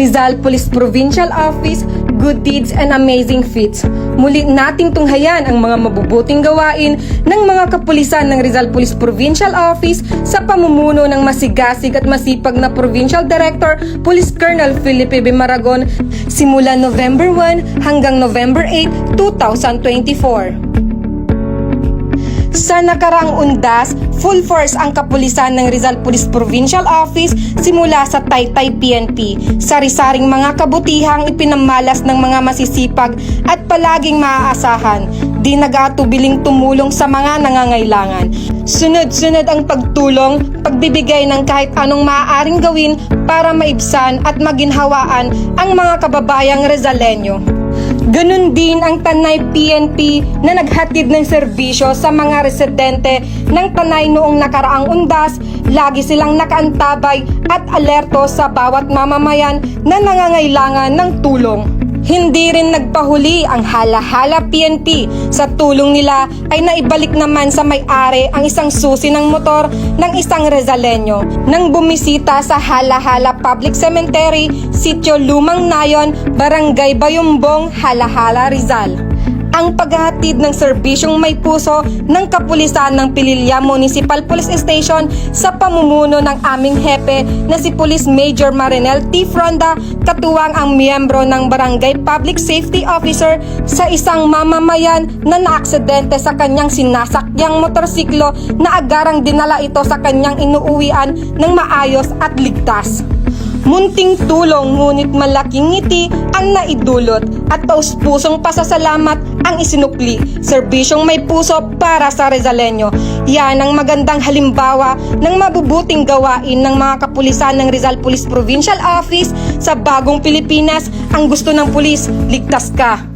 Rizal Police Provincial Office, Good Deeds and Amazing Feats. Muli nating tunghayan ang mga mabubuting gawain ng mga kapulisan ng Rizal Police Provincial Office sa pamumuno ng masigasig at masipag na Provincial Director Police Colonel Felipe B. Maragon simula November 1 hanggang November 8, 2024. Sa nakaraang undas, full force ang kapulisan ng Rizal Police Provincial Office simula sa Taytay PNP. Sari-saring mga kabutihang ipinamalas ng mga masisipag at palaging maaasahan. Di nag-atubiling tumulong sa mga nangangailangan. Sunod-sunod ang pagtulong, pagbibigay ng kahit anong maaaring gawin para maibsan at maginhawaan ang mga kababayang Rizaleño. Ganun din ang Tanay PNP na naghatid ng serbisyo sa mga residente ng Tanay noong nakaraang undas. Lagi silang nakaantabay at alerto sa bawat mamamayan na nangangailangan ng tulong. Hindi rin nagpahuli ang Hala-Hala PNP. Sa tulong nila ay naibalik naman sa may-ari ang isang susi ng motor ng isang Rezaleño. Nang bumisita sa Hala-Hala Public Cemetery, Sitio Lumang Nayon, Barangay Bayumbong, Hala-Hala, Rizal ang paghahatid ng serbisyong may puso ng kapulisan ng Pililya Municipal Police Station sa pamumuno ng aming hepe na si Police Major Marinel T. Fronda, katuwang ang miyembro ng Barangay Public Safety Officer sa isang mamamayan na naaksidente sa kanyang sinasakyang motorsiklo na agarang dinala ito sa kanyang inuuwian ng maayos at ligtas. Munting tulong ngunit malaking ngiti ang naidulot at taus-pusong pasasalamat ang isinukli. Serbisyong may puso para sa Rizaleño. Yan ang magandang halimbawa ng mabubuting gawain ng mga kapulisan ng Rizal Police Provincial Office sa bagong Pilipinas. Ang gusto ng pulis, ligtas ka.